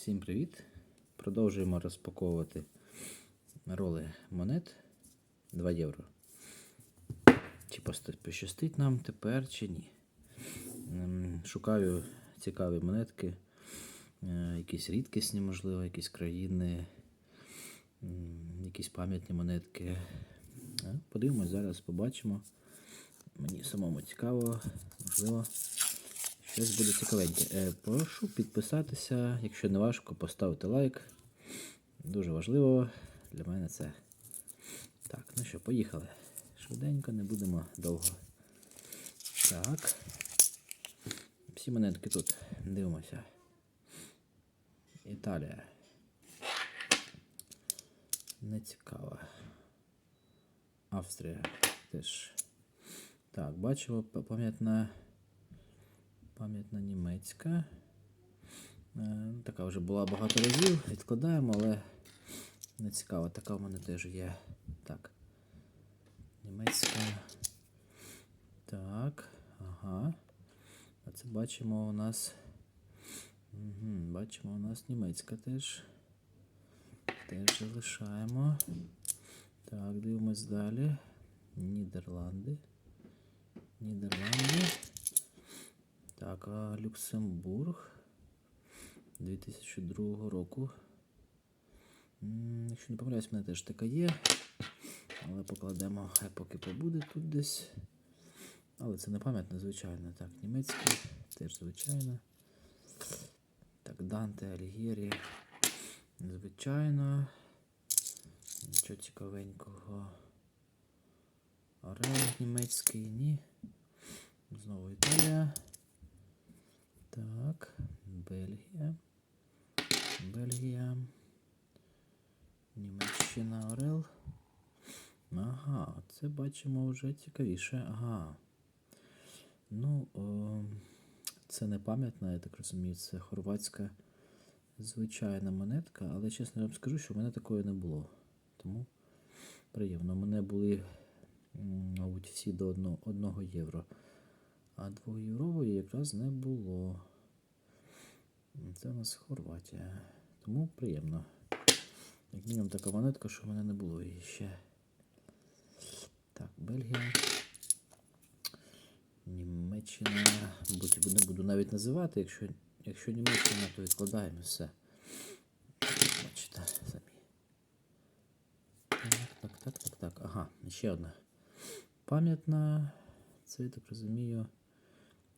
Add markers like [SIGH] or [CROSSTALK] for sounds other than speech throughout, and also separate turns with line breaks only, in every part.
Всім привіт! Продовжуємо розпаковувати роли монет 2 євро. Чи пощастить нам тепер, чи ні. Ем, Шукаю цікаві монетки, е, якісь рідкісні, можливо, якісь країни, якісь пам'ятні монетки. Е, Подивимось, зараз побачимо. Мені самому цікаво, можливо. Щось буде цікавеньке. Е, прошу підписатися, якщо не важко, поставити лайк. Дуже важливо для мене це. Так, ну що, поїхали. Швиденько, не будемо довго. Так. Всі монетки тут. Дивимося. Італія. Не цікаво. Австрія теж. Так, бачимо пам'ятна. Пам'ятна німецька. Е, Така вже була багато разів. Відкладаємо, але не цікаво. Така в мене теж є. Так. Німецька. Так. Ага. А це бачимо у нас. Угу, бачимо у нас німецька теж. Теж залишаємо. Так, дивимось далі. Нідерланди. Нідерланди. Так, а Люксембург 2002 року. Якщо не помиляюсь, в мене теж така є. Але покладемо, хай поки побуде тут десь. Але це не пам'ятне, звичайно. Так, німецький, теж звичайно. Так, Данте, Алігєрі. Звичайно. Нічого цікавенького. Орел німецький, ні. Знову Італія. Так, Бельгія. Бельгія. Німеччина Орел. Ага, це бачимо вже цікавіше. Ага. Ну, о, це не пам'ятна, я так розумію, це хорватська звичайна монетка, але чесно вам скажу, що в мене такої не було. Тому приємно. У мене були, мабуть, всі до 1 євро. А 2-єврової якраз не було. Це у нас Хорватія. Тому приємно. Як мінімум така монетка, що в мене не було її ще. Так, Бельгія. Німеччина. Не буду навіть називати, якщо, якщо Німеччина, то відкладаємо все. Бачите, самі. Так, так, так, так, так. Ага, ще одна. Пам'ятна. Це, я так розумію,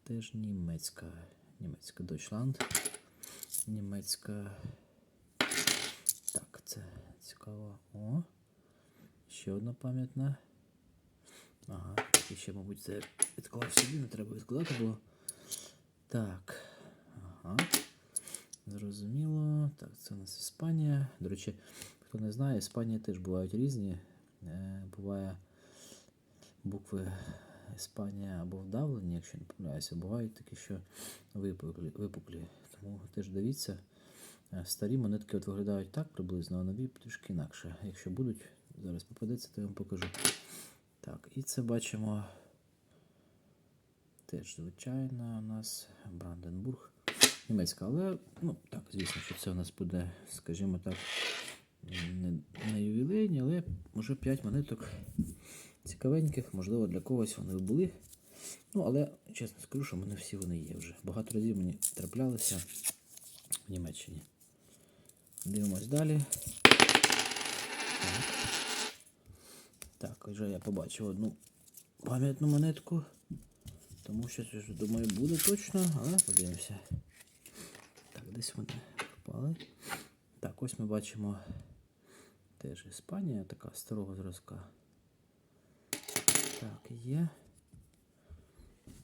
теж німецька. Німецька Deutschland. Німецька. Так, це цікаво. О. Ще одна пам'ятна. Ага, і ще, мабуть, це відклав собі, не треба відкладати було. Так. Ага. Зрозуміло. Так, це у нас Іспанія. До речі, хто не знає, Іспанії теж бувають різні. Е, буває букви Іспанія або вдавлені, якщо не помиляюся, бувають такі, що випуклі. випуклі. Тому теж дивіться. Е, Старі монетки от виглядають так приблизно, а нові трішки інакше. Якщо будуть, зараз попадеться, то я вам покажу. Так, і це бачимо теж, звичайно, у нас Бранденбург. Німецька, але, ну, так, звісно, що це у нас буде, скажімо так, не, не ювілейні, але вже 5 монеток цікавеньких, можливо, для когось вони були. Ну, але чесно скажу, що в мене всі вони є вже. Багато разів мені траплялися в Німеччині. Дивимось далі. Так. Так, вже я побачив одну пам'ятну монетку. Тому що це ж, думаю, буде точно, але подивимося. Так, десь вони впали. Так, ось ми бачимо теж Іспанія, така старого зразка. Так, є.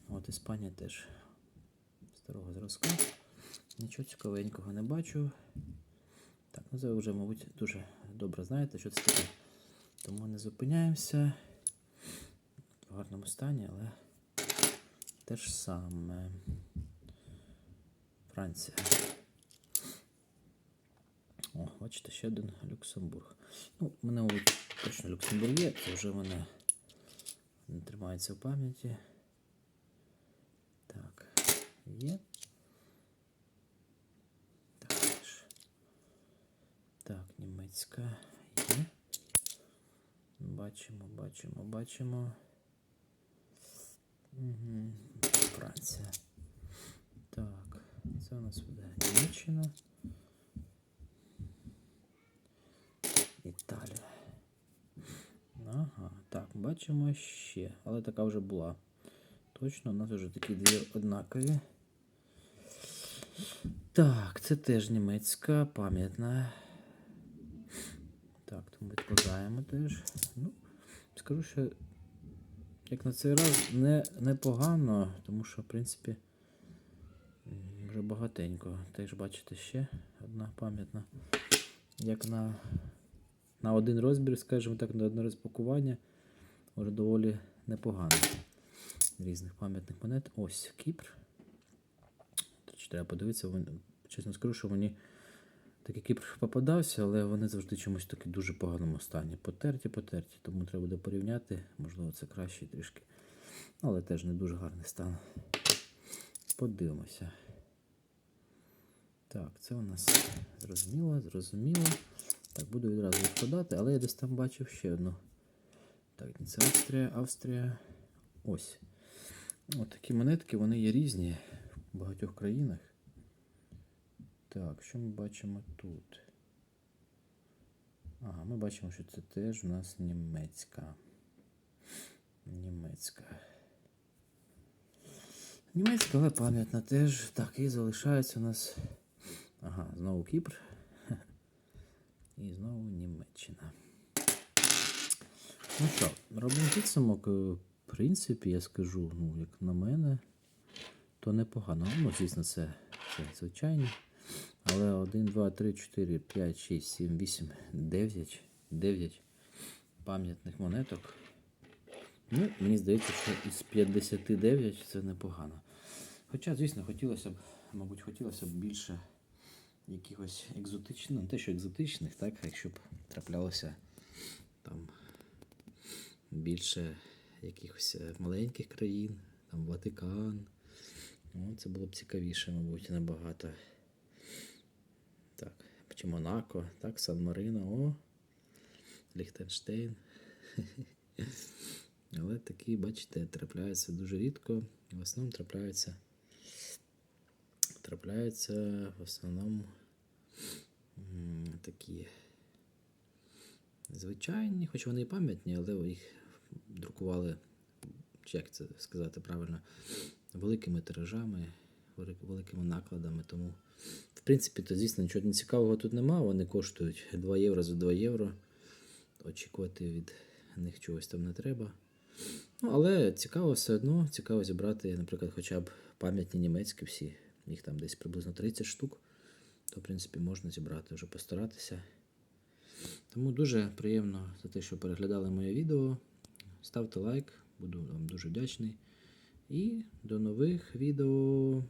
От Іспанія теж старого зразка. Нічого цікавенького не бачу. Так, ну це ви вже, мабуть, дуже добре знаєте, що це таке. Тому не зупиняємося. В гарному стані, але те ж саме. Франція. О, бачите, ще один Люксембург. Ну, мене, мабуть, точно Люксембург є, це вже мене не тримається в пам'яті. Так, є. Так. Так, німецька є. Бачимо, бачимо, бачимо. Угу. Франція. Так, це у нас буде Німеччина. Італія. Ага, так, бачимо ще, але така вже була. Точно, у нас вже такі дві однакові. Так, це теж німецька, пам'ятна. Так, тому відкладаємо теж. Ну, скажу, що як на цей раз не, непогано, тому що, в принципі, вже багатенько. Теж бачите ще одна пам'ятна. Як на, на один розбір, скажімо так, на одне розпакування, вже доволі непогано. Різних пам'ятних монет. Ось Кіпр. Чи треба подивитися, вони, чесно скажу, що мені такий Кіпр попадався, але вони завжди чомусь таки дуже поганому стані. Потерті, потерті, тому треба буде порівняти. Можливо, це краще трішки. Але теж не дуже гарний стан. Подивимося. Так, це у нас зрозуміло, зрозуміло. Так, буду відразу відкладати, але я десь там бачив ще одну. Так, це Австрія, Австрія. Ось. Ось такі монетки, вони є різні в багатьох країнах. Так, що ми бачимо тут? Ага, ми бачимо, що це теж у нас німецька. Німецька. Німецька, але пам'ятна теж. Так, і залишається у нас. Ага, знову Кіпр. [LAUGHS] І знову Німеччина. Ну що, робимо підсумок. Е, В принципі, я скажу, ну, як на мене, то непогано. Ну, звісно, це, це звичайні. Але 1, 2, 3, 4, 5, 6, 7, 8, 9, 9 пам'ятних монеток. Ну, мені здається, що із 59 це непогано. Хоча, звісно, хотілося б, мабуть, хотілося б більше якихось екзотичних, ну, не те, що екзотичних, так, якщо б траплялося там більше якихось е, маленьких країн, там Ватикан. Ну, це було б цікавіше, мабуть, набагато. Так, чи Монако, так, Сан Марино, о, Ліхтенштейн. [LAUGHS] Але такі, бачите, трапляються дуже рідко. В основному трапляються. Трапляються в основному такі звичайні, хоч вони і пам'ятні, але їх друкували, чи як це сказати правильно, великими тиражами, великими накладами. Тому, в принципі, то, звісно, нічого цікавого тут нема. Вони коштують 2 євро за 2 євро. Очікувати від них чогось там не треба. Ну, але цікаво все одно, цікаво зібрати, наприклад, хоча б пам'ятні німецькі всі, їх там десь приблизно 30 штук, то, в принципі, можна зібрати, вже постаратися. Тому дуже приємно за те, що переглядали моє відео. Ставте лайк, буду вам дуже вдячний. І до нових відео.